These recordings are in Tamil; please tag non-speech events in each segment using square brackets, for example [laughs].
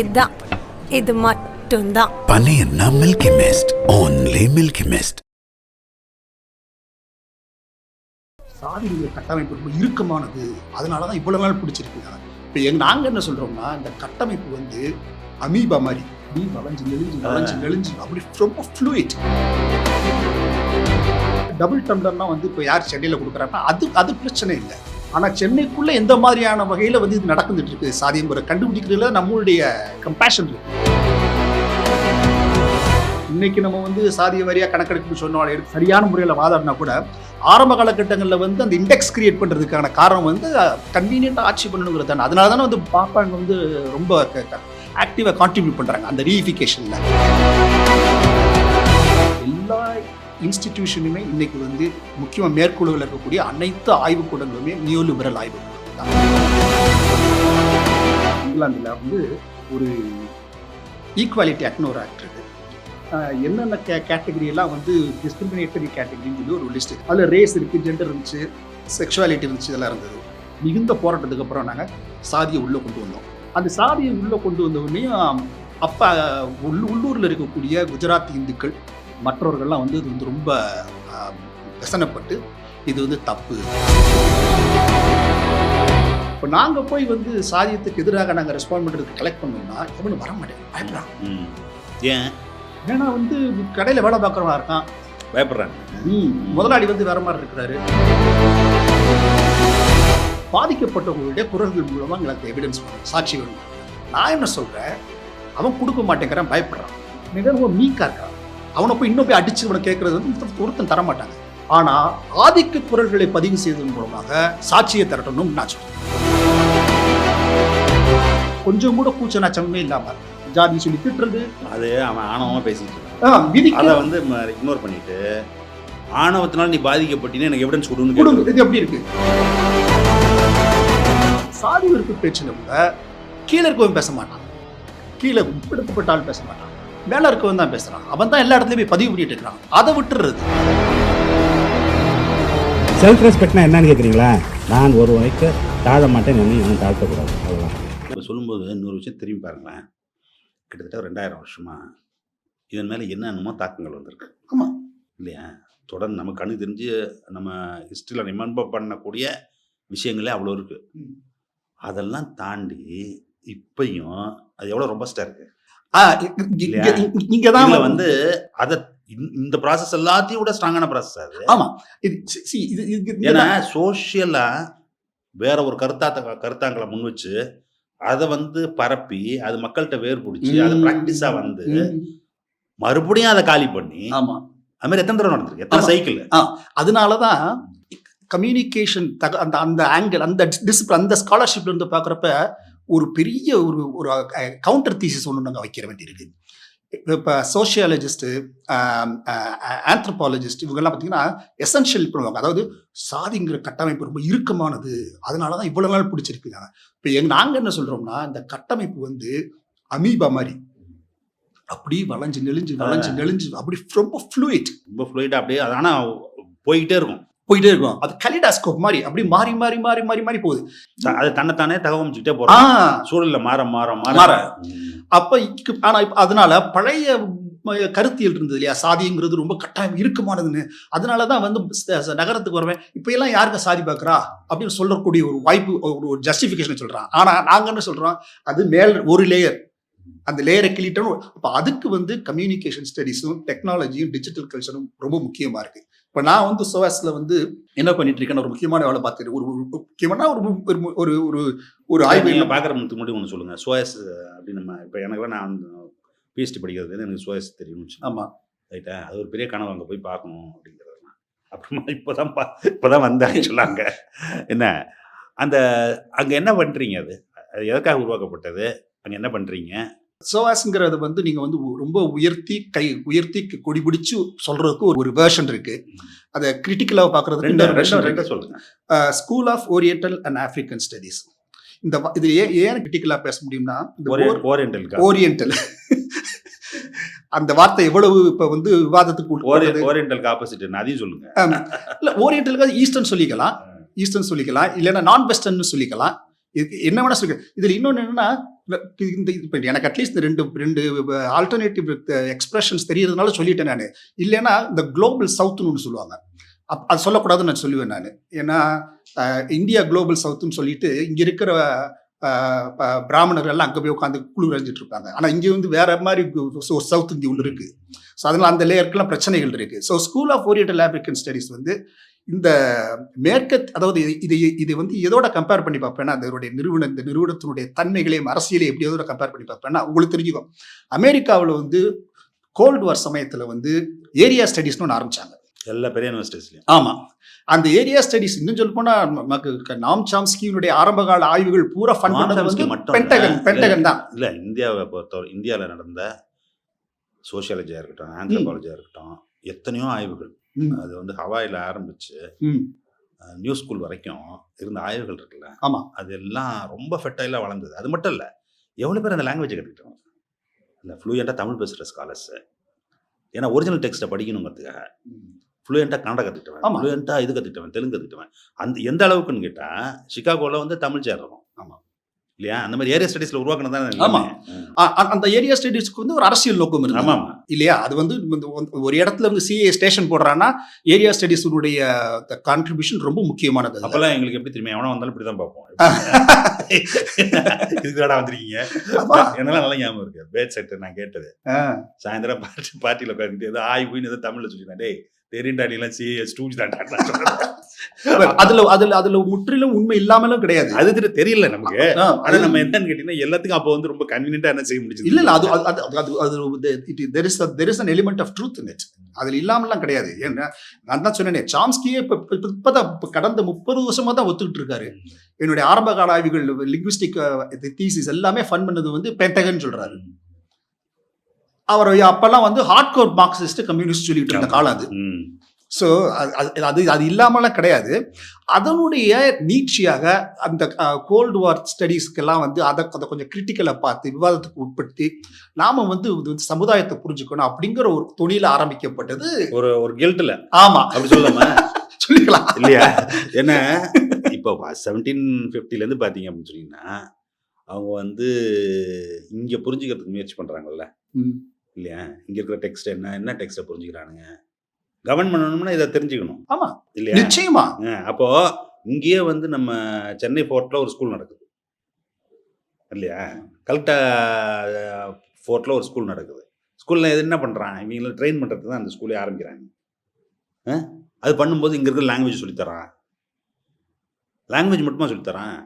இதுதான். இது மட்டும்தான். பனையன்னா Milky Mist only Milky Mist சாதியுடைய கட்டமைப்பு ரொம்ப இறுக்கமானது. அதனால தான் இவ்வளவு நாள் பிடிச்சிருக்கு இப்போ எங்க நாங்கள் என்ன சொல்றோம்னா இந்த கட்டமைப்பு வந்து அமீபா மாதிரி அப்படி வளைஞ்சு நெளிஞ்சு வளைஞ்சு நெளிஞ்சு அப்படி ரொம்ப ஃப்ளூயிட் டபுள் டம்ளர்லாம் வந்து இப்போ யார் சென்னையில் கொடுக்குறாங்கன்னா அது அது பிரச்சனை இல்லை. ஆனால் சென்னைக்குள்ளே எந்த மாதிரியான வகையில் வந்து இது நடந்துட்டு இருக்கு சாதிய முறை கண்டுபிடிக்கிறதுல நம்மளுடைய கம்பேஷன் இருக்கு. இன்னைக்கு நம்ம வந்து சாதிய வாரியாக கணக்கெடுப்பு சொன்னோம் சரியான முறையில் வாதாடினா கூட ஆரம்ப காலகட்டங்களில் வந்து அந்த இண்டெக்ஸ் கிரியேட் பண்ணுறதுக்கான காரணம் வந்து கன்வீனியண்டாக ஆட்சி பண்ணணுங்கிறது தானே. அதனால தானே வந்து பாப்பாங்க வந்து ரொம்ப ஆக்டிவாக கான்ட்ரிபியூட் பண்ணுறாங்க அந்த ரீஃபிகேஷனில் இன்ஸ்டிடியூஷனுமே இன்னைக்கு வந்து முக்கியமாக மேற்கொள்ளுகள் இருக்கக்கூடிய அனைத்து ஆய்வுக்கூடங்களுமே நியூ லிபரல் ஆய்வு. இங்கிலாந்தில் வந்து ஒரு ஈக்குவாலிட்டி ஆக்ட்னு ஒரு ஆக்ட் இருக்கு. என்னென்ன கே கேட்டகரியெல்லாம் வந்து டிஸ்கிரிமினேட்டரி கேட்டகரின்னு சொல்லி ஒரு லிஸ்ட் அதில் ரேஸ் இருக்குது ஜெண்டர் இருந்துச்சு செக்ஷுவாலிட்டி இருந்துச்சு இதெல்லாம் இருந்தது. மிகுந்த போராட்டத்துக்கு அப்புறம் நாங்கள் சாதியை உள்ளே கொண்டு வந்தோம். அந்த சாதியை உள்ளே கொண்டு வந்த உடனேயும் அப்போ உள் உள்ளூரில் இருக்கக்கூடிய குஜராத் இந்துக்கள் மற்றவர்கள்லாம் வந்து இது வந்து ரொம்ப விசனப்பட்டு இது வந்து தப்பு. இப்போ நாங்கள் போய் வந்து சாதியத்துக்கு எதிராக நாங்கள் ரெஸ்பாண்ட் பண்ணுறதுக்கு கலெக்ட் பண்ணோம்னா எவனு வர மாட்டேன். பயப்படுறான். ஏன்? ஏன்னா வந்து கடையில் வேலை பார்க்குறவா இருக்கான். பயப்படுறாங்க. முதலாளி வந்து வேற மாதிரி இருக்கிறாரு. பாதிக்கப்பட்டவங்களுடைய குரல்கள் மூலமா எங்களுக்கு எவிடன்ஸ் வேணும் சாட்சி வேணும் நான் என்ன சொல்றேன்? அவன் கொடுக்க மாட்டேங்கிறான் பயப்படுறான். மிகவும் மீக்கா இருக்கான் அவனை போய் இன்னும் போய் அடிச்சு இவனை கேட்கறது வந்து ஒருத்தன் தர மாட்டாங்க ஆனா ஆதிக்க குரல்களை பதிவு செய்வதன் மூலமாக சாட்சியை திரட்டணும்னு நான் சொல்றேன். கொஞ்சம் கூட கூச்ச நச்சமே இல்லாம ஜாதி சொல்லி திட்டுறது. அது அவன் ஆணவமா பேசிட்டு இருக்கான். அதை வந்து இக்னோர் பண்ணிட்டு ஆணவத்தினால நீ பாதிக்கப்பட்டீங்கன்னா எனக்கு எவிடன்ஸ் கொடுன்னு இது எப்படி இருக்கு? சாதி வெறுப்பு பேச்சுல கூட கீழே இருக்கவன் பேச மாட்டான். கீழே பிடிக்கப்பட்ட ஆள் பேச மாட்டான். மேல இருக்கவன் தான் பேசுறான். அவன் தான் எல்லா இடத்துலயும் போய் பதிவு பண்ணிட்டு இருக்கிறான். அதை விட்டுறது. செல்ஃப் ரெஸ்பெக்ட்னா என்னன்னு கேட்குறீங்களா நான் ஒரு வரைக்கு தாழ மாட்டேன் என்னை அவன் தாழ்த்தக்கூடாது. அவ்வளோதான் இப்போ சொல்லும்போது இன்னொரு விஷயம் திரும்பி பாருங்களேன். கிட்டத்தட்ட ரெண்டாயிரம் வருஷமா இதன் மேலே என்னென்னமோ தாக்கங்கள் வந்திருக்கு. ஆமா. இல்லையா? தொடர்ந்து நம்ம கண்ணு தெரிஞ்சு நம்ம ஹிஸ்ட்ரியில் ரிமெம்பர் பண்ணக்கூடிய விஷயங்களே அவ்வளோ இருக்கு. ம். அதெல்லாம் தாண்டி இப்பயும் அது எவ்வளோ ரொம்பஸ்டாக இருக்கு ஆ, இ- இ- இங்க- இதுல வந்து அதை இந்த ப்ராசஸ் எல்லாத்தையும் விட ஸ்ட்ராங்கான ப்ராசஸ் அது. ஆமா. இது ஏன்னா சோஷியலா வேற ஒரு கருத்தாத்த கருத்தாங்களை முன் வச்சு அதை வந்து பரப்பி அது மக்கள்கிட்ட வேர் பிடிச்சி அது. ப்ராக்டிஸா வந்து. மறுபடியும் அதை காலி பண்ணி ஆமா. அது மாதிரி எத்தனை தடவை நடந்திருக்கு? எத்தனை. சைக்கிள் அதனாலதான் கம்யூனிகேஷன் அந்த அந்த ஆங்கிள் அந்த டிசிப்ளின் அந்த ஸ்காலர்ஷிப்ல இருந்து பார்க்குறப்ப ஒரு பெரிய ஒரு ஒரு கவுண்டர் தீசிஸ் ஒன்று நாங்கள் வைக்கிற வேண்டியிருக்கு இப்போ சோஷியாலஜிஸ்ட்டு ஆந்த்ரோபாலஜிஸ்ட் இவங்கெல்லாம் பார்த்தீங்கன்னா எசென்ஷியல் பண்ணுவாங்க. அதாவது சாதிங்கிற கட்டமைப்பு ரொம்ப இறுக்கமானது. அதனால தான் இவ்வளோ நாள் பிடிச்சிருக்குங்க இப்போ எங்க நாங்கள் என்ன சொல்கிறோம்னா இந்த கட்டமைப்பு வந்து அமீபா மாதிரி. அப்படி வளைஞ்சு நெளிஞ்சு வளைஞ்சு நெளிஞ்சு அப்படி ரொம்ப ஃப்ளூயிட் ரொம்ப ஃப்ளூயிடா அப்படியே அது ஆனா போய்கிட்டே இருக்கும். போயிட்டே இருக்கும். அது கலிடாஸ்கோப் மாதிரி அப்படி மாறி மாறி மாறி மாறி மாறி போகுது. அது தன்னைத்தானே தகவமிச்சுக்கிட்டே போறோம். சூழல்ல மாற மாற மாற. அப்ப ஆனா இப்ப அதனால பழைய கருத்தியல் இருந்தது இல்லையா? சாதிங்கிறது ரொம்ப கட்டாயம் இறுக்கமானதுன்னு அதனாலதான் வந்து ச- ச- நகரத்துக்கு வருவேன். இப்ப எல்லாம் யாருங்க சாதி பார்க்கறா அப்படின்னு சொல்லக்கூடிய ஒரு வாய்ப்பு ஒரு ஒரு ஜஸ்டிபிகேஷன் சொல்றான். ஆனா நாங்க என்ன சொல்றோம்? அது மேல் ஒரு லேயர் அந்த லேயரை கிளிட்டணும் அப்ப அதுக்கு வந்து கம்யூனிகேஷன் ஸ்டடிஸும் டெக்னாலஜியும் டிஜிட்டல் கல்ச்சரும் ரொம்ப முக்கியமா இருக்கு. இப்ப நான் வந்து சோவாஸ்ல வந்து என்ன பண்ணிட்டு இருக்கேன்னு ஒரு முக்கியமான வேலை பார்த்துட்டு ஒரு முக்கியமான ஒரு ஒரு ஒரு ஒரு ஆய்வு என்ன பாக்குற முன்னாடி ஒன்று சொல்லுங்க. சோயஸ் அப்படின்னு நம்ம இப்போ எனக்கு நான் பிஹெச்டி படிக்கிறது எனக்கு சோயஸ் தெரியும் ஆமா. ரைட்டா? அது ஒரு பெரிய கனவு அங்கே போய் பார்க்கணும் அப்படிங்கிறதெல்லாம் அப்புறமா இப்போதான் பா இப்போதான் வந்தாங்க சொன்னாங்க. என்ன? அந்த அங்கே என்ன பண்ணுறீங்க அது? அது எதற்காக உருவாக்கப்பட்டது? அங்கே என்ன பண்ணுறீங்க சோவாஸ்ங்கிறது வந்து நீங்க வந்து ரொம்ப உயர்த்தி கை உயர்த்தி கொடி பிடிச்சு சொல்றதுக்கு ஒரு வேர்ஷன் இருக்கு. அதை கிரிட்டிக்கலா பாக்குறதுக்கு ரெண்டு சொல்லுங்க. School of Oriental and African Studies இந்த இது ஏன் ஏன் கிரிட்டிக்கலா பேச முடியும்னா ஓரியன்டலுக்கா ஓரியண்டல் அந்த வார்த்தை எவ்வளவு இப்ப வந்து விவாதத்துக்கு உட்படுறது ஓரியன்டலுக்கு ஆப்போசிட் அதையும் சொல்லுங்க. இல்ல ஓரியண்டலுக்கு ஈஸ்டர்ன் சொல்லிக்கலாம். ஈஸ்டர்ன் சொல்லிக்கலாம். இல்லைன்னா நான் வெஸ்டர்ன் சொல்லிக்கலாம் என்ன வேணா சொல்லிக்கலாம். இதுல இன்னொன்னு என்னன்னா இந்த இப்போ எனக்கு அட்லீஸ்ட் இந்த ரெண்டு ரெண்டு ஆல்டர்னேட்டிவ் எக்ஸ்பிரஷன்ஸ் தெரியறதுனால சொல்லிட்டேன் நான். இல்லைன்னா இந்த குளோபல் சவுத்துன்னு ஒன்று சொல்லுவாங்க. அப் அது சொல்லக்கூடாதுன்னு நான் சொல்லுவேன் நான். ஏன்னா இந்தியா குளோபல் சவுத்துன்னு சொல்லிட்டு இங்கே இருக்கிற ப- பிராமணர்கள் எல்லாம் அங்கே போய் உட்காந்து குழு அழிஞ்சிட்டு இருப்பாங்க ஆனால் இங்கே வந்து வேற மாதிரி ஒரு சவுத் இங்கே ஒன்று இருக்குது ஸோ அதனால் அந்த லேயருக்குலாம் பிரச்சனைகள் இருக்குது so School of Oriental African Studies வந்து இந்த மேற்கத் அதாவது இது- இது வந்து எதோட கம்பேர் பண்ணி பார்ப்பேன்னா அதனுடைய நிறுவனம் இந்த நிறுவனத்தினுடைய தன்மைகளையும் அரசியலையும் எப்படி எதோட கம்பேர் பண்ணி பார்ப்பேன்னா உங்களுக்கு தெரிஞ்சுக்கும். அமெரிக்காவில் வந்து கோல்டு வார் சமயத்தில் வந்து ஏரியா ஸ்டடீஸ்னு ஒன்று ஆரம்பிச்சாங்க. எல்லா பெரிய யூனிவர்சிட்டிஸ்லையும் ஆமாம் அந்த ஏரியா ஸ்டடீஸ் இன்னும் சொல்ல போனா நமக்கு நாம் சாம்ஸ்கியினுடைய ஆரம்பகால ஆய்வுகள் பூரா நாம் பண்ணது மட்டும் பென்டகன். பென்டகன் தான். இல்லை இந்தியாவை பொறுத்தவரை இந்தியாவில் நடந்த சோஷியாலஜியாக இருக்கட்டும் ஆந்த்ரோபாலஜியாக இருக்கட்டும் எத்தனையோ ஆய்வுகள். அது வந்து ஹவாயில் ஆரம்பிச்சு நியூ ஸ்கூல் வரைக்கும் இருந்த ஆய்வுகள் இருக்குல்ல? ஆமா. அது எல்லாம் ரொம்ப ஃபெர்டைலாக வளர்ந்தது. அது மட்டும் இல்லை எவ்வளோ பேர் அந்த லாங்குவேஜை கற்றுக்கிட்டோம் இந்த ஃப்ளூயண்ட்டாக தமிழ் பேசுகிற ஸ்காலர்ஸு ஏன்னா ஒரிஜினல் டெக்ஸ்ட்டை படிக்கணுங்கிறதுக்காக ஃப்ளூயண்ட்டாக கன்னடா கற்றுக்கிட்டவன். ஃப்ளூயண்ட்டாக இது கற்றுக்கிட்டவன் தெலுங்கு கற்றுக்கிட்டவன் அந்த எந்த அளவுக்குன்னு கேட்டால் சிகாகோவில் வந்து தமிழ் சேர்றோம். இல்லையா? அந்த மாதிரி ஏரியா ஸ்டடீஸில் உருவாக்கினது தானே அந்த ஏரியா ஸ்டடீஸ்க்கு வந்து ஒரு அரசியல் நோக்கம் இருக்கு ஆமாம் இல்லையா? அது வந்து ஒரு- இடத்துல வந்து சிஏ ஸ்டேஷன் போடுறான்னா ஏரியா ஸ்டடீஸுடைய கான்ட்ரிபியூஷன் ரொம்ப முக்கியமானது. அப்போல்லாம் எங்களுக்கு எப்படி தெரியுமா? எவனா வந்தாலும் இப்படி தான் பார்ப்போம். [laughs] இதுக்குதாடா வந்திருக்கீங்க. என்னெல்லாம் நல்லா ஞாபகம் இருக்கு. பேட் செட் நான் கேட்டது. சாயந்தரம் பார்ட்டி பார்ட்டியில் உட்காந்துட்டு ஏதோ ஆய் போயின்னு ஏதோ தமிழ்ல சொல்லியிருந்தேன். டேய் தெரியும்டா நீ எல்லாம் சிஎஸ் டூஜ் தான்டா. [laughs] அதுல அதுல அதுல முற்றிலும் உண்மை இல்லாமலும் கிடையாது. அது தெரி- தெரியல நமக்கு. ஆனா நம்ம என்னன்னு கேட்டீங்கன்னா எல்லாத்துக்கும் அப்போ வந்து ரொம்ப கன்வீனியன்டா என்ன செய்ய முடிஞ்சது? இல்ல இல்ல அது அது அது there is there is an element of truth in it அதுல இல்லாமலாம் கிடையாது. ஏன்னா நான் தான் சொன்னேனே சாம்ஸ்கியே இப்ப இப்ப- இப்ப- இப்பதான் இப்ப கடந்த முப்பது வருஷமா தான் ஒத்துக்கிட்டு இருக்காரு. என்னுடைய ஆரம்ப கால ஆய்வுகள் லிங்குவிஸ்டிக் தீசிஸ் எல்லாமே ஃபன் பண்ணது வந்து பென்டகன் சொல்றாரு. அவர் அப்பெல்லாம் வந்து ஹார்ட் கோர் மார்க்சிஸ்ட் கம்யூனிஸ்ட் சொல்லிட்டு இருந்த காலம் அது. ஸோ அது அது அது இல்லாமலாம் கிடையாது. அதனுடைய நீட்சியாக அந்த கோல்டு வார் ஸ்டடீஸ்க்கெல்லாம் வந்து அதை அதை கொஞ்சம் கிரிட்டிக்கலாக பார்த்து விவாதத்துக்கு உட்படுத்தி நாம வந்து இது சமுதாயத்தை புரிஞ்சுக்கணும் அப்படிங்கிற ஒரு தொழில ஆரம்பிக்கப்பட்டது. ஒரு ஒரு கில்ட்ல ஆமா. அப்படி சொல்லாம? [laughs] சொல்லிக்கலாம். இல்லையா? என்ன? இப்போ செவன்டீன் இருந்து பாத்தீங்க அப்படின்னு சொன்னீங்கன்னா அவங்க வந்து இங்க புரிஞ்சுக்கிறதுக்கு முயற்சி பண்றாங்கல்ல. ம். இல்லையா? இங்க இருக்கிற டெக்ஸ்ட் என்ன என்ன டெக்ஸ்ட்டை புரிஞ்சுக்கிறானுங்க? கவர்ன் பண்ணணும்னா இதை தெரிஞ்சுக்கணும். ஆமா. இல்லையா? நிச்சயமா. அப்போ இங்கேயே வந்து நம்ம சென்னை ஃபோர்ட்ல ஒரு ஸ்கூல் நடக்குது. இல்லையா? கல்கட்டா ஃபோர்ட்ல ஒரு ஸ்கூல் நடக்குது. ஸ்கூல்ல இது என்ன பண்றான்? இவங்களை ட்ரெயின் பண்றதுக்கு தான் அந்த ஸ்கூலே ஆரம்பிக்கிறாங்க? அது பண்ணும்போது இங்க இருக்கிற லாங்குவேஜ் சொல்லித்தரான் லாங்குவேஜ் மட்டுமா சொல்லித்தரான்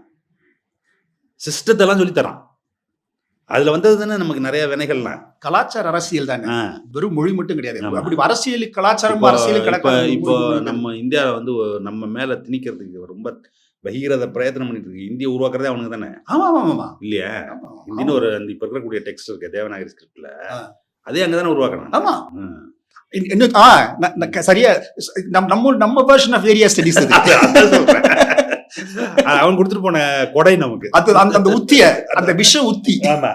சிஸ்டத்தெல்லாம் சொல்லித்தரான் அதுல வந்தது தானே நமக்கு நிறைய வினைகள்லாம். கலாச்சார அரசியல் தானே. வெறும் மொழி மட்டும் கிடையாது. அப்படி அரசியல் கலாச்சாரம் அரசியல் இப்போ இப்போ நம்ம இந்தியாவில் வந்து நம்ம மேல திணிக்கிறதுக்கு ரொம்ப பகீரத பிரயத்தனம் பண்ணிட்டு இருக்கு. இந்திய உருவாக்குறதே அவனுக்கு தானே. ஆமா ஆமா ஆமா இல்லையா. இந்தின்னு ஒரு இப்ப இருக்கக்கூடிய டெக்ஸ்ட் இருக்கு. தேவநாகரி ஸ்கிரிப்ட்ல. அதே அங்கதானே உருவாக்குறான் ஆமா. இன்னும் இன்னும் சரியா நம்ம நம்ம நம்ம வெர்ஷன் ஆஃப் ஏரியா ஸ்டடிஸ் அவன் கொடுத்துட்டு போன கொடை நமக்கு. அது அந்த அந்த உத்திய அந்த விஷ உத்தி. ஆமா.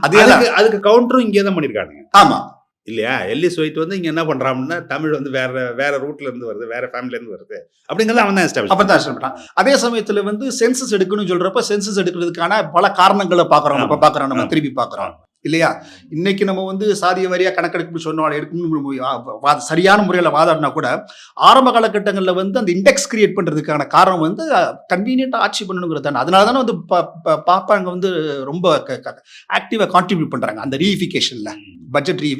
அதே தான். அதுக்கு அதுக்கு கவுண்டரும் இங்கே தான் பண்ணிருக்கானுங்க. ஆமா. இல்லையா? எல்லிஸ் ஒயிட் வந்து இங்க என்ன பண்றான்னா தமிழ் வந்து வேற வேற ரூட்ல இருந்து வருது வேற ஃபேமிலில இருந்து வருது. அப்படிங்கறத அவன் தான் அப்பதான் சொல்றான் அதே சமயத்துல வந்து சென்சஸ் எடுக்கணும்னு சொல்றப்ப சென்சஸ் எடுக்கிறதுக்கான பல காரணங்களை பாக்குறோம் நம்ம. பாக்குறோம் நம்ம. திரும்பி பாக்குறோம் இல்லையா? இன்னைக்கு நம்ம வந்து சாதிய வாரியாக கணக்கெடுப்பு சொன்னோம் எடுக்கணும் சரியான முறையில் வாதாடினா கூட ஆரம்ப காலகட்டங்களில் வந்து அந்த இண்டெக்ஸ் கிரியேட் பண்ணுறதுக்கான காரணம் வந்து கன்வீனியண்ட்டாக ஆட்சி பண்ணணுங்கிறது தானே அதனால தானே வந்து பா- பாப்பா பாப்பாங்க வந்து ரொம்ப ஆக்டிவாக கான்ட்ரிபியூட் பண்ணுறாங்க அந்த ரீஃபிகேஷனில் பட்ஜெட் ரீ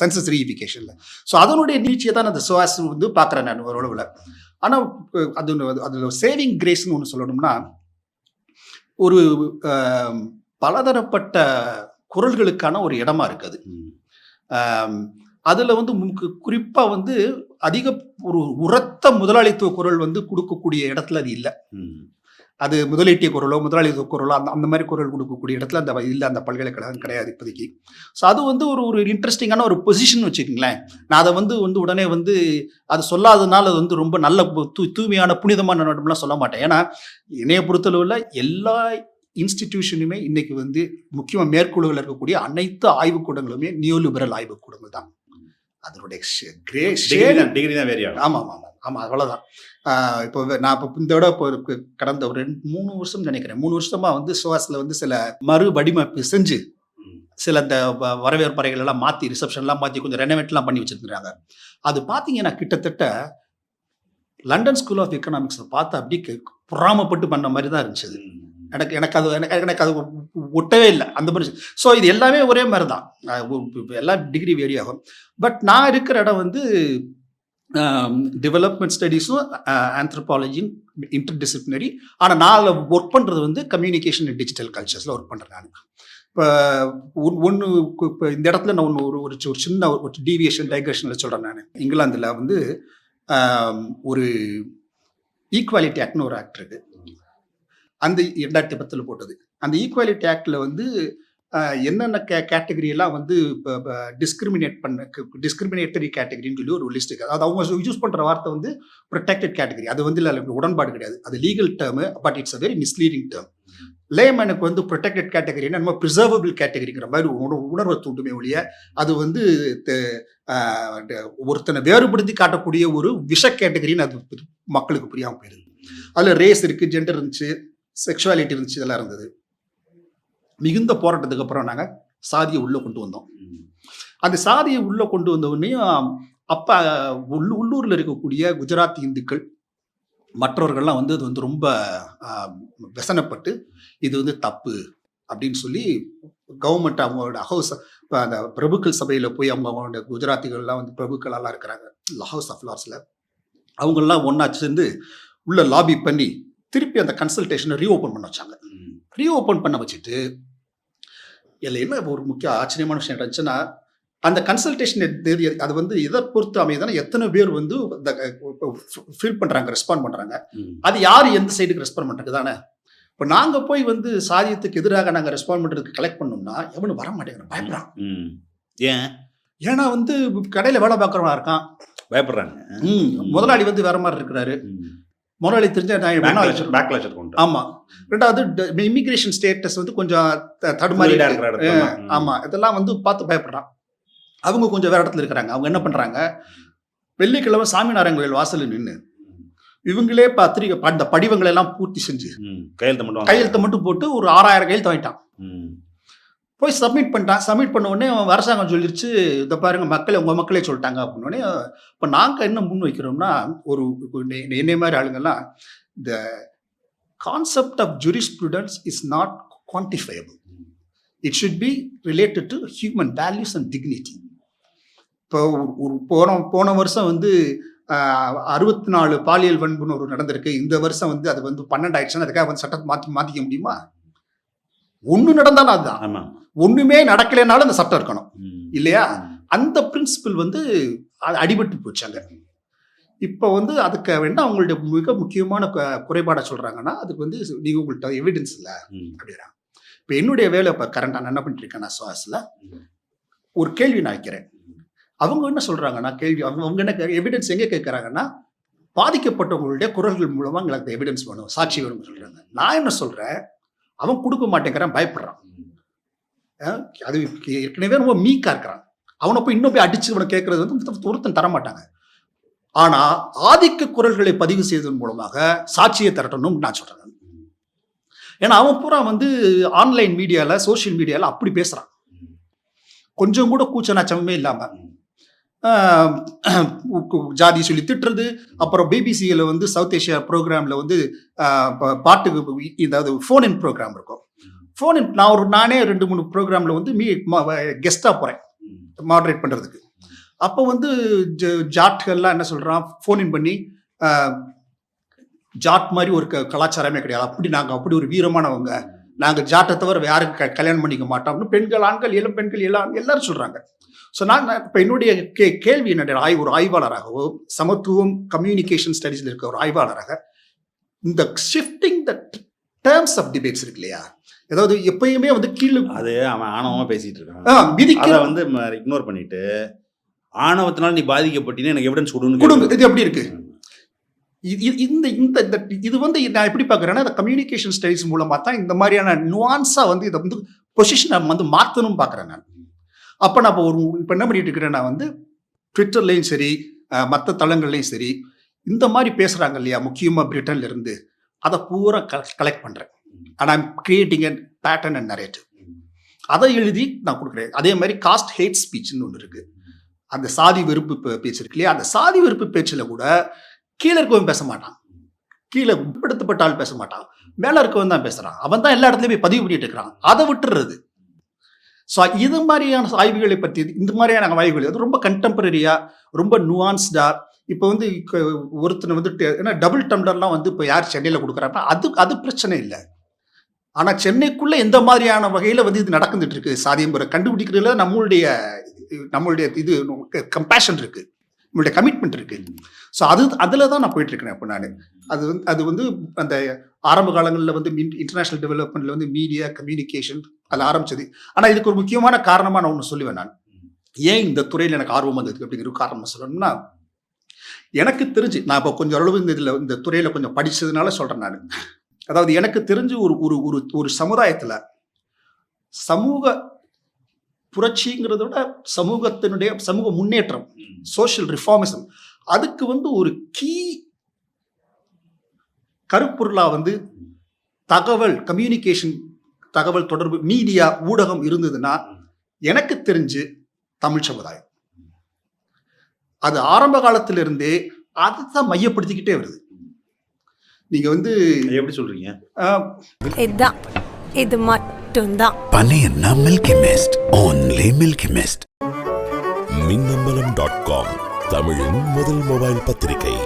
சென்சஸ் ரீஃபிகேஷனில் ஸோ அதனுடைய நீச்சியை தான் அந்த சோவாஸ் வந்து பார்க்குறேன் நான் ஒரு அளவில். ஆனால் அது அதில் சேவிங் கிரேஸ்னு ஒன்று சொல்லணும்னா ஒரு பலதரப்பட்ட குரல்களுக்கான ஒரு இடமா இருக்குது. அதுல வந்து முக்கு- குறிப்பா வந்து அதிக ஒரு உரத்த முதலாளித்துவ குரல் வந்து கொடுக்கக்கூடிய இடத்துல அது இல்லை. அது முதலீட்டிய குரலோ முதலாளித்துவ குரலோ அந்த அந்த மாதிரி குரல் கொடுக்கக்கூடிய இடத்துல அந்த இல்லை அந்த பல்கலைக்கழகம் கிடையாது இப்போதைக்கு. ஸோ அது வந்து ஒரு ஒரு இன்ட்ரெஸ்டிங்கான ஒரு பொசிஷன் வச்சுக்கோங்களேன். நான் அதை வந்து வந்து உடனே வந்து அது சொல்லாதனால அது வந்து ரொம்ப நல்ல தூய்மையான புனிதமான நடம்லாம் சொல்ல மாட்டேன். ஏன்னா என்னைய பொறுத்தளவில் எல்லா இன்ஸ்டிடியூஷனுமே இன்னைக்கு வந்து முக்கியமாக மேற்குழுவில் இருக்கக்கூடிய அனைத்து ஆய்வுக்கூடங்களுமே நியோலிபரல் ஆய்வுக்கூடங்கள் தான். அதனுடைய கிரே டிகிரி தான் ஆகும் ஆமாம் ஆமாம் ஆமாம் அவ்வளோதான் இப்போ நான் இப்போ இந்த விட இப்போ கடந்த ஒரு ரெண்டு மூணு வருஷம் நினைக்கிறேன். மூணு வருஷமா வந்து சுவாசில் வந்து சில மறு வடிவமைப்பு செஞ்சு. சில இந்த வ- வரவேற்பறைகள் எல்லாம் மாற்றி ரிசப்ஷன்லாம் மாற்றி கொஞ்சம் ரெனோவேட்லாம் பண்ணி வச்சிருக்காங்க அது பார்த்தீங்கன்னா கிட்டத்தட்ட லண்டன் ஸ்கூல் ஆஃப் எக்கனாமிக்ஸை பார்த்து அப்படியே பொறாமப்பட்டு பண்ண மாதிரி தான் இருந்துச்சு. எனக்கு எனக்கு அது எனக்கு எனக்கு அது ஒட்டவே இல்லை. அந்த மாதிரி ஸோ இது எல்லாமே ஒரே மாதிரி தான் எல்லாம் டிகிரி வேரி ஆகும். பட் நான் இருக்கிற இடம் வந்து டெவலப்மெண்ட் ஸ்டடீஸும் ஆந்த்ரோபாலஜியும் இன்டர் டிசிப்ளினரி ஆனால் நான் அதில் ஒர்க் பண்ணுறது வந்து கம்யூனிகேஷன் அண்ட் டிஜிட்டல் கல்ச்சர்ஸில் ஒர்க் பண்ணுறேன் நான். இப்போ ஒன்று இப்போ இந்த இடத்துல நான் ஒன்று ஒரு ஒரு சின்ன ஒரு டீவியேஷன் டைக்ரேஷனில் சொல்கிறேன் நான். இங்கிலாந்தில் வந்து ஒரு ஈக்குவாலிட்டி ஆக்ட்னு ஒரு ஆக்ட் இருக்குது அந்த ரெண்டாயிரத்தி பத்தில் போட்டது. அந்த ஈக்குவாலிட்டி ஆக்டில் வந்து என்னென்ன கே கேட்டகரி எல்லாம் வந்து டிஸ்கிரிமினேட் பண்ண டிஸ்கிரிமினேட்டரி கேட்டகரின்னு சொல்லி ஒரு லிஸ்ட் இருக்குது அதாவது அவங்க யூஸ் பண்ணுற வார்த்தை வந்து ப்ரொடெக்டட் கேட்டகரி அது வந்து இல்லை உடன்பாடு கிடையாது. அது legal term but it's a very misleading term லேமனுக்கு வந்து ப்ரொடெக்டட் கேட்டகரினா நம்ம ப்ரிசர்வபிள் கேட்டகரிங்கிற மாதிரி உணர்வு உணர்வை தூண்டுமே ஒழிய அது வந்து ஒருத்தனை வேறுபடுத்தி காட்டக்கூடிய ஒரு விஷ கேட்டகரின்னு அது மக்களுக்கு புரியாமல் போயிருது. அதில் ரேஸ் இருக்குது ஜெண்டர் இருந்துச்சு செக்ஷுவாலிட்டி இருந்துச்சு இதெல்லாம் இருந்தது. மிகுந்த போராட்டத்துக்கு அப்புறம் நாங்கள் சாதியை உள்ளே கொண்டு வந்தோம். அந்த சாதியை உள்ளே கொண்டு வந்தவுடனேயும் அப்போ உள்ளு உள்ளூரில் இருக்கக்கூடிய குஜராத் இந்துக்கள் மற்றவர்கள்லாம் வந்து அது வந்து ரொம்ப விசனப்பட்டு இது வந்து தப்பு அப்படின்னு சொல்லி கவர்மெண்ட் அவங்களோட ஹவுஸ் இப்போ அந்த பிரபுக்கள் சபையில் போய் அவங்க அவங்களோட குஜராத்திகள்லாம் வந்து பிரபுக்களெல்லாம் இருக்கிறாங்க ஹவுஸ் ஆஃப் லார்ஸில் அவங்கெல்லாம் ஒன்றா சேர்ந்து உள்ள லாபி பண்ணி திருப்பி அந்த கன்சல்டேஷனை ரீஓப்பன் பண்ண வச்சாங்க. ரீஓப்பன் பண்ண வச்சுட்டு இதில் என்ன ஒரு முக்கிய ஆச்சரியமான விஷயம் இருந்துச்சுன்னா அந்த கன்சல்டேஷன் அது வந்து எதை பொறுத்து அமையுதுன்னா எத்தனை பேர் வந்து ஃபீல் பண்ணுறாங்க ரெஸ்பாண்ட் பண்ணுறாங்க. அது யார் எந்த சைடுக்கு ரெஸ்பாண்ட் பண்ணுறது தானே இப்போ நாங்கள் போய் வந்து சாதியத்துக்கு எதிராக நாங்கள் ரெஸ்பாண்ட் பண்ணுறதுக்கு கலெக்ட் பண்ணோம்னா எவனும் வர மாட்டேங்கிறான் பயப்படுறான். ஏன்? ஏன்னா வந்து கடையில் வேலை பார்க்குறவனா இருக்கான். பயப்படுறாங்க முதலாளி வந்து வேற மாதிரி இருக்கிறாரு. முதலாளி தெரிஞ்சா. பேக்லாஷ் இருக்கும் ஆமா ரெண்டாவது இமிகிரேஷன் ஸ்டேட்டஸ் வந்து கொஞ்சம் தடுமாறி முதலீடா இருக்கு. இருக்கிற இடத்துல அஹ், ஆமா இதெல்லாம் வந்து பார்த்து பயப்படுறான் அவங்க கொஞ்சம் வேற இடத்துல இருக்கிறாங்க அவங்க என்ன பண்றாங்க வெள்ளிக்கிழமை சாமிநாராயண கோயில் வாசல்ல நின்று இவங்களே பத்திரிகை அந்த படிவங்களை எல்லாம் பூர்த்தி செஞ்சு. கையெழுத்து மட்டும் கையெழுத்தை மட்டும் போட்டு ஒரு ஆறாயிரம் கையெழுத்து வாங்கிட்டான். போய் சப்மிட் பண்ணிட்டான். சப்மிட் பண்ண உடனே அவன் அரசாங்கம் சொல்லிருச்சு இதை பாருங்க மக்களே உங்கள் மக்களே சொல்லிட்டாங்க. அப்படின்னோடனே இப்போ நாங்கள் என்ன முன் வைக்கிறோம்னா ஒரு ஒரு என்னை மாதிரி ஆளுங்கள்லாம் இந்த concept of jurisprudence is not quantifiable it should be related to human values and dignity இப்போ ஒரு- ஒரு போன போன வருஷம் வந்து அறுபத்தி நாலு பாலியல் வன்புணர்வு நடந்திருக்கு. இந்த வருஷம் வந்து அது வந்து பன்னெண்டு ஆயிடுச்சுன்னா அதுக்காக வந்து சட்டத்தை மாற்றி மாற்றிக்க முடியுமா? ஒன்று நடந்தாலும் அதுதான். ஆமா. ஒண்ணுமே நடக்கலைனாலும் அந்த சட்டம் இருக்கணும். இல்லையா. அந்த பிரின்சிபல் வந்து அடிபட்டு போச்சாங்க இப்போ வந்து அதுக்கு வேண்டாம் அவங்களுடைய மிக முக்கியமான குறைபாடை சொல்றாங்கன்னா அதுக்கு வந்து நீங்க உங்கள்கிட்ட எவிடன்ஸ் இல்லை ம். அப்படிங்கிறாங்க இப்போ என்னுடைய வேலை இப்போ கரண்டாக நான் என்ன பண்ணிட்டு இருக்கேன் நான் சுவாசில் ம். ஒரு கேள்வி நான் வைக்கிறேன். அவங்க என்ன சொல்றாங்கன்னா கேள்வி அவங்க அவங்க என்ன எவிடன்ஸ் எங்கே கேட்குறாங்கன்னா பாதிக்கப்பட்டவங்களுடைய குரல்கள் மூலமா எங்களுக்கு எவிடன்ஸ் வேணும் சாட்சி வேணும்னு சொல்றாங்க. நான் என்ன சொல்றேன்? அவன் கொடுக்க மாட்டேங்கிறான் பயப்படுறான். அது ஏற்கனவே ரொம்ப மீக்கா இருக்கிறான். அவனை போய் இன்னும் போய் அடிச்சு இவனை கேட்கறது வந்து ஒருத்தன் தர மாட்டாங்க. ஆனா ஆதிக்க குரல்களை பதிவு செய்வதன் மூலமாக சாட்சியை திரட்டணும்னு நான் சொல்றேன். ஏன்னா அவன் பூரா வந்து ஆன்லைன் மீடியால சோஷியல் மீடியால அப்படி பேசுறான். கொஞ்சம் கூட கூச்ச நாச்சமே இல்லாம. ஜாதி சொல்லி திட்டுறது. அப்புறம் பிபிசியில் வந்து சவுத் ஏஷியா ப்ரோக்ராமில் வந்து பாட்டு பா- இதாவது ஃபோன் இன் ப்ரோக்ராம் இருக்கும். ஃபோன் இன் நான் ஒரு நானே ரெண்டு மூணு ப்ரோக்ராமில் வந்து மீ கெஸ்ட்டாக போகிறேன் மாடரேட் பண்ணுறதுக்கு அப்போ வந்து ஜ- ஜாட்கள்லாம் என்ன சொல்கிறான் ஃபோன் இன் பண்ணி ஜாட் மாதிரி ஒரு க கலாச்சாரமே கிடையாது. அப்படி நாங்கள் அப்படி ஒரு வீரமானவங்க. நாங்கள் ஜாட்டை தவிர யாரும் க கல்யாணம் பண்ணிக்க மாட்டோம்னு பெண்கள் ஆண்கள் இளம் பெண்கள் எல்லாம் எல்லாரும் சொல்கிறாங்க ஸோ நான் இப்போ என்னுடைய கே கேள்வி என்னுடைய ஆய் ஒரு ஆய்வாளராகவோ சமத்துவம் கம்யூனிகேஷன் ஸ்டடீஸில் இருக்க ஒரு ஆய்வாளராக இந்த shifting the terms of debates இருக்கு இல்லையா? அதாவது எப்பயுமே வந்து கீழே அது அவன் ஆணவமா பேசிட்டு இருக்கான். அதை வந்து இக்னோர் பண்ணிட்டு ஆணவத்தினால நீ பாதிக்கப்பட்டீங்கன்னா எனக்கு எவிடன்ஸ் கொடுங்க. கேக்குது. இது எப்படி இருக்கு? இந்த இந்த இது வந்து நான் எப்படி பார்க்குறேன்னா இந்த கம்யூனிகேஷன் ஸ்டடிஸ் மூலமாக தான் இந்த மாதிரியான நுவான்ஸாக வந்து இதை வந்து பொசிஷனை வந்து மாற்றணும் பார்க்குறேன் நான். அப்போ நான் இப்போ ஒரு இப்போ என்ன பண்ணிட்டு இருக்கிறேன் நான் வந்து ட்விட்டர்லேயும் சரி மற்ற தளங்கள்லையும் சரி இந்த மாதிரி பேசுகிறாங்க இல்லையா முக்கியமாக பிரிட்டன்ல இருந்து அதை பூரா கலெக்ட் பண்ணுறேன் and I'm creating and pattern and narrative அதை எழுதி நான் கொடுக்குறேன். அதே மாதிரி காஸ்ட் ஹேட் ஸ்பீச்னு ஒன்று இருக்குது அந்த சாதி வெறுப்பு பேச்சு இருக்கு இல்லையா அந்த சாதி வெறுப்பு பேச்சில் கூட கீழே இருக்கவன் பேச மாட்டான். கீழே உட்படுத்தப்பட்ட ஆள் பேச மாட்டான். மேலே இருக்கவன் தான் பேசுகிறான் அவன் தான் எல்லா இடத்துலையும் போய் பதிவு பண்ணிட்டு இருக்கிறான். அதை விட்டுறது. ஸோ இது மாதிரியான ஆய்வுகளை பற்றி இந்த மாதிரியான ஆய்வுகள் அது ரொம்ப கண்டெம்பரரியாக ரொம்ப நுவான்ஸ்டாக இப்போ வந்து க- ஒருத்தனை வந்துட்டு ஏன்னா டபுள் டம்ளர்லாம் வந்து இப்போ யார் சென்னையில் கொடுக்குறாங்கன்னா அது அது பிரச்சனை இல்லை. ஆனால் சென்னைக்குள்ளே எந்த மாதிரியான வகையில் வந்து இது நடந்துட்டு இருக்கு? சாதியம்புரை கண்டுபிடிக்கிறதுல நம்மளுடைய நம்மளுடைய இது கம்பேஷன் இருக்கு. நம்மளுடைய கமிட்மெண்ட் இருக்கு. ஸோ அது அதில் தான் நான் போயிட்டு இருக்கேன் இப்போ நான். அது வந்து அது வந்து அந்த ஆரம்ப காலங்களில் வந்து இன்டர்நேஷனல் டெவலப்மெண்ட்ல வந்து மீடியா கம்யூனிகேஷன் அதில் ஆரம்பிச்சது. ஆனால் இதுக்கு ஒரு முக்கியமான காரணமாக நான் ஒன்று சொல்லுவேன் நான். ஏன் இந்த துறையில் எனக்கு ஆர்வம் வந்தது அப்படிங்கிற ஒரு காரணம் சொல்லணும்னா எனக்கு தெரிஞ்சு நான் இப்போ கொஞ்சம் அளவு இந்த இதில் இந்த துறையில் கொஞ்சம் படிச்சதுனால சொல்கிறேன் நான். அதாவது எனக்கு தெரிஞ்சு ஒரு ஒரு ஒரு ஒரு சமுதாயத்தில் சமூக புரட்சிங்கிறத விட சமூகத்தினுடைய சமூக முன்னேற்றம் சோஷியல் ரிஃபார்மிசம் அதுக்கு வந்து ஒரு கீ கருப்பொருளா வந்து தகவல் கம்யூனிகேஷன் தகவல் தொடர்பு மீடியா ஊடகம் இருந்ததுன்னா எனக்கு தெரிஞ்சு தமிழ் சமுதாயம். அது ஆரம்ப காலத்திலிருந்தே அதை தான் மையப்படுத்திக்கிட்டே வருது. நீங்க வந்து எப்படி சொல்றீங்க? இதுதான். இது மட்டும்தான். பனையன்னா Milky Mist only Milky Mist Minnambalam dot com தமிழின் முதல் மொபைல் பத்திரிகை.